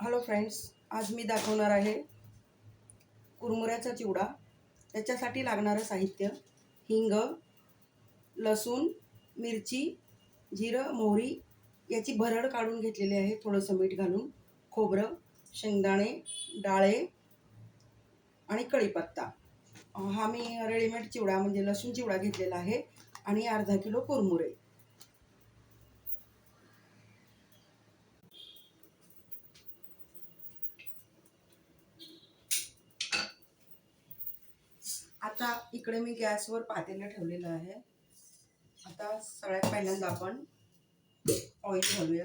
Hello friends आज मी दाखवणार आहे कुरमुऱ्याचा चिवडा. त्याच्यासाठी लागणारं साहित्य हिंग लसूण मिरची जिरं मोहरी याची भरड काढून घेतलेली आहे. थोडंसं मीठ घालून खोबरं शेंगदाणे डाळे आणि कढीपत्ता. हा मी रेडीमेड चिवडा म्हणजे लसूण चिवडा घेतलेला आहे आणि अर्धा किलो कुरमुरे. आता इकडे मी गॅसवर पातेलं ठेवलेलं आहे. आता सगळ्यात पहिल्यांदा आपण ऑइल घालूया.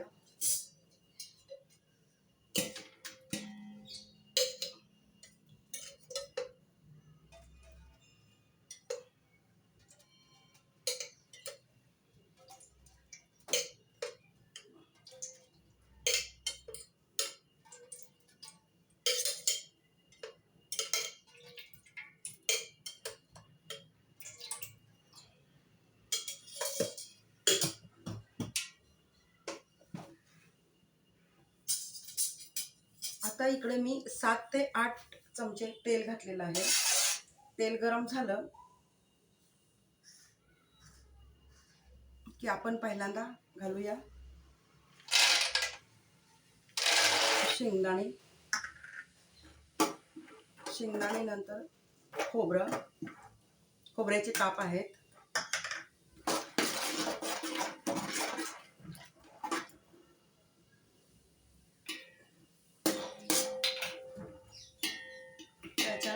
आता इकडे मी सात ते आठ चमचे तेल घातलेलं आहे. तेल गरम झालं की आपण पहिल्यांदा घालूया. शेंगदाणे. शेंगदाणे नंतर खोबरं. खोबऱ्याचे काप आहेत.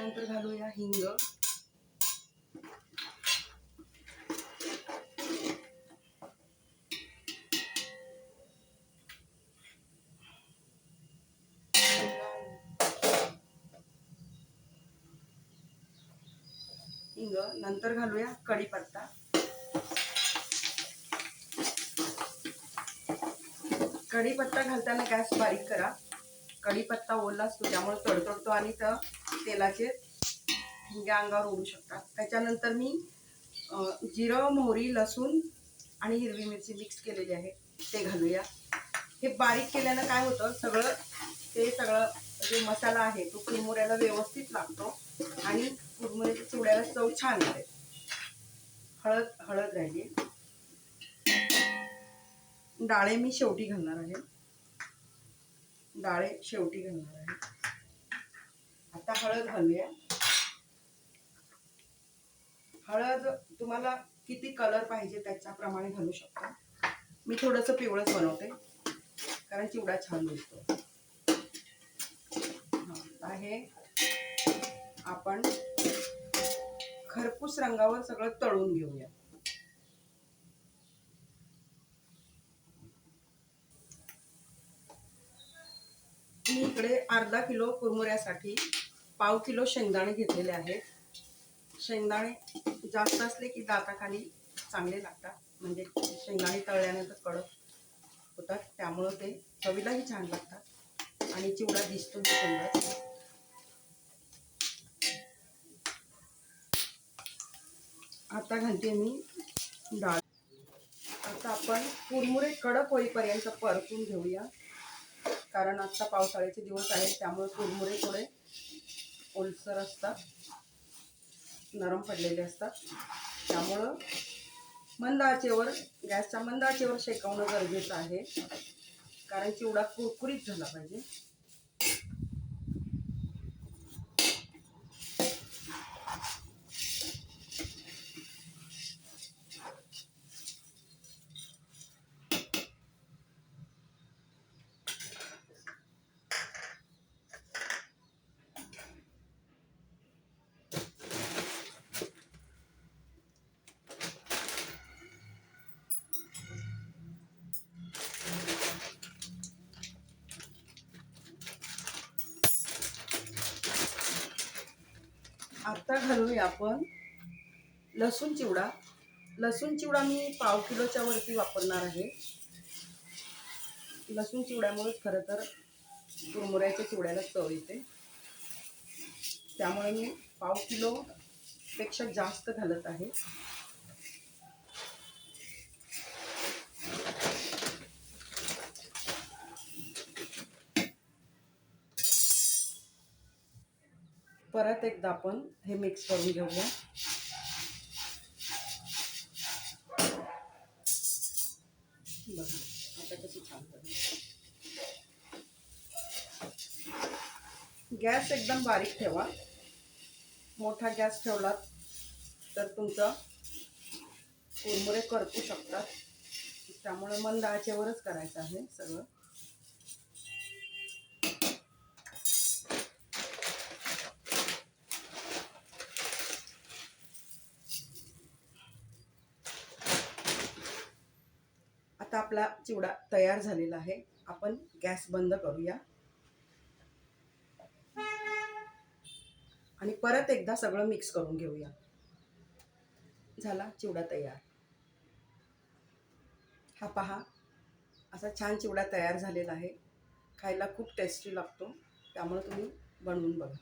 त्यानंतर घालूया हिंग. हिंग. नंतर घालूया कढीपत्ता. कढीपत्ता घालताना गॅस बारीक करा. कढीपत्ता ओला असतो त्यामुळे तडतडतो आणि तर तेलाचे ठिंग्या अंगावर ओढू शकतात. त्याच्यानंतर मी जिरं मोहरी लसूण आणि हिरवी मिरची मिक्स केलेली आहे. ते घालूया. हे बारीक केल्यानं काय होतं सगळं ते सगळं जे मसाला आहे तो कुरमुऱ्याला व्यवस्थित लागतो आणि कुरमुऱ्याच्या चुड्याला चव छान येते. हळद हळद राहिली. डाळे मी शेवटी घालणार आहे. डाळे शेवटी घालणार आहे. आता हळद घालूया. हळद तुम्हाला किती कलर पाहिजे त्याच्याप्रमाणे घालू शकता. मी थोडंसं पिवळंच बनवते कारण चिवडा छान दिसतो. आहे. आता हे आपण खरपूस रंगावर सगळं तळून घेऊया मी इकडे अर्धा किलो कुरमुऱ्यासाठी पाव किलो शेंगदाणे घेतलेले आहेत. शेंगदाणे जास्त असले की दाताखाली चांगले लागतात. म्हणजे शेंगदाणे तळल्यानंतर कडक होतात. त्यामुळं ते चवीलाही छान लागतात. आणि चिवडा दिसतो सुंदर. आता घालते मी डाळ. आता आपण कुरमुरे कडक होईपर्यंत परतून घेऊया. कारण आता पावसाळ्याचे दिवस आहेत त्यामुळे कुरमुरे थोडे ओलसर असतात नरम पडलेले असतात. त्यामुळं मंद आचेवर गॅसच्या मंद आचेवर शेकवणं गरजेचं आहे. कारण चिवडा कुरकुरीत झाला पाहिजे. आता घालूया आपण लसूण चिवडा. लसूण चिवडा मी पाव किलोच्या वरती वापरणार आहे. लसूण चिवड्यामुळेच खरं तर कुरमुऱ्याच्या चिवड्याला चव येते. त्यामुळे मी पाव किलो पेक्षा जास्त घालत आहे. परत एकदा आपण हे मिक्स करून घेऊया. बघा आता छान गॅस एकदम बारीक ठेवा. मोठा गॅस ठेवलात तर तुमचं कुरमुरे करपू शकतात. त्यामुळे मंद आचेवरच करायचं आहे सगळं. आता आपला चिवडा तयार झालेला आहे. आपण गॅस बंद करूया. आणि परत एकदा सगळं मिक्स करून घेऊया. झाला चिवडा तयार. हा पहा असा छान चिवडा तयार झालेला आहे. खायला खूप टेस्टी लागतो. त्यामुळे तुम्ही बनवून बघा.